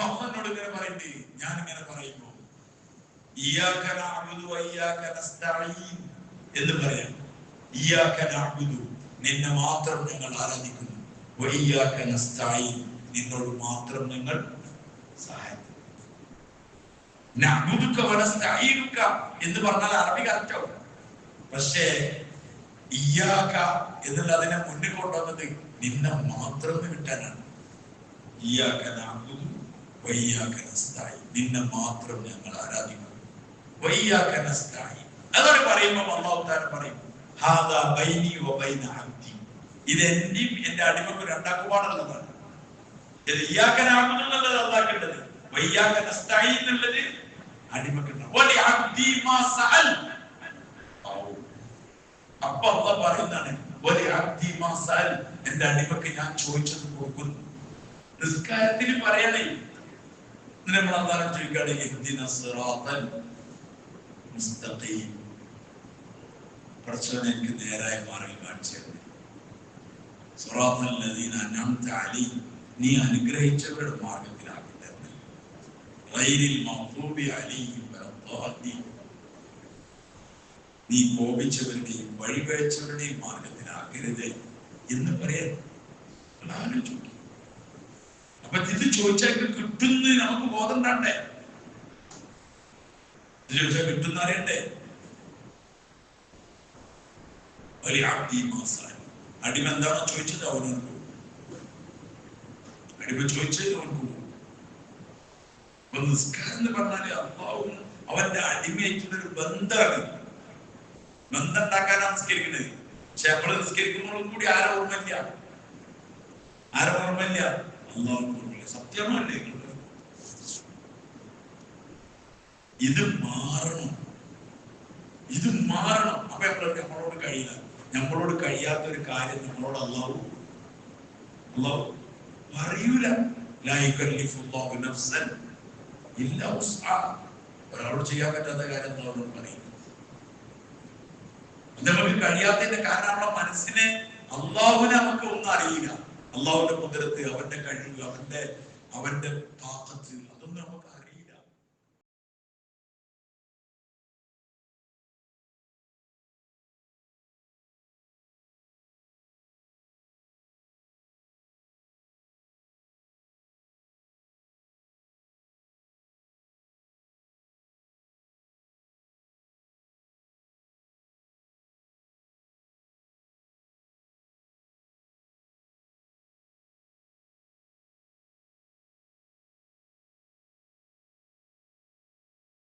അപ്പൊ ഇങ്ങനെ പറയണ്ടേ? ഞാൻ ഇങ്ങനെ പറയുമ്പോ എന്ന് പറയാം. നിന്നെ മാത്രം ഞങ്ങൾ ആരാധിക്കുന്നു. നിന്നോട് മാത്രം ഞങ്ങൾ എന്ന് പറഞ്ഞാൽ അറബി കറക്റ്റോ പക്ഷേ ഇയ്യാക എന്നുള്ള അതിനെ മുന്നിൽ കൊണ്ടുവന്നത് നിന്നെ മാത്രം കിട്ടാനാണ് നസ്തഈൻ നിന്നെ മാത്രം ഞങ്ങൾ ആരാധിക്കുന്നു അതാണ് പറയുമ്പോൾ തആല പറയും ഇത് എന്റെയും എന്റെ അടിമക്ക് രണ്ടാക്കുപാടുള്ളതാണ് ഇത് ഇയ്യാക നഅ്ബുദു എന്നുള്ളത് അല്ലാഹുള്ളത് വയ്യാക എന്നുള്ളത് ഔ. അപ്പൊ അള്ളാഹ് പറയുന്നതാണ് എന്റെ അടിമക്ക് ഞാൻ ചോദിച്ചത് കൊടുക്കുന്നു. നിസ്കാരത്തിൽ പറയണേ നമ്മൾ അന്താരം ചോദിക്കുകയാണ് എനിക്ക് നേരായ മാർഗം കാണിച്ചു ലദീന നീ അനുഗ്രഹിച്ചവരുടെ മാർഗത്തിലാക്കി നീ കോപിച്ചവരുടെയും വഴിപഴച്ചവരുടെയും മാർഗത്തിലാക്കരുത് എന്ന് പറയാൻ. അപ്പൊ ഇത് ചോദിച്ചാൽ കിട്ടുന്ന നമുക്ക് ബോധം ഉണ്ടാണ്ടേ ഇത് ചോദിച്ചാൽ കിട്ടുന്ന അറിയണ്ടേ? ഒരു അടിമ എന്താണോ ചോദിച്ചത് അവനോട് അടിമ ചോദിച്ചത് അവൻ നിസ്കാരം എന്ന് പറഞ്ഞാൽ അപ്പാവും അവന്റെ അടിമയായിട്ടുള്ള ഒരു ബന്ധമാണ്. ബന്ധം ഉണ്ടാക്കാനാണ് നിസ്കരിക്കുന്നത്. പക്ഷെ നമ്മൾ നിസ്കരിക്കുമ്പോഴും കൂടി ആരോ ഓർമ്മയില്ല? ആരോ ഓർമ്മയില്ല? അള്ളാഹു സത്യമാണല്ലേ ഇത് മാറണം. ഇത് മാറണം. അപ്പൊ എപ്പോഴും നമ്മളോട് കഴിയില്ല. നമ്മളോട് കഴിയാത്ത ഒരു കാര്യം നമ്മളോട് അള്ളാഹു അള്ളാഹു അറിയൂല ഒരാളോട് ചെയ്യാൻ പറ്റാത്ത കാര്യം നമ്മളോട് പറയും. അത് നമുക്ക് കഴിയാത്തതിന്റെ കാരണം നമ്മുടെ മനസ്സിനെ അള്ളാഹുവിനെ നമുക്ക് ഒന്നും അറിയില്ല. അള്ളാഹുവിന്റെ കുതിരത്ത് അവന്റെ കഴിവ് അവന്റെ അവന്റെ താക്കത്ത് അതൊന്നും നമുക്ക്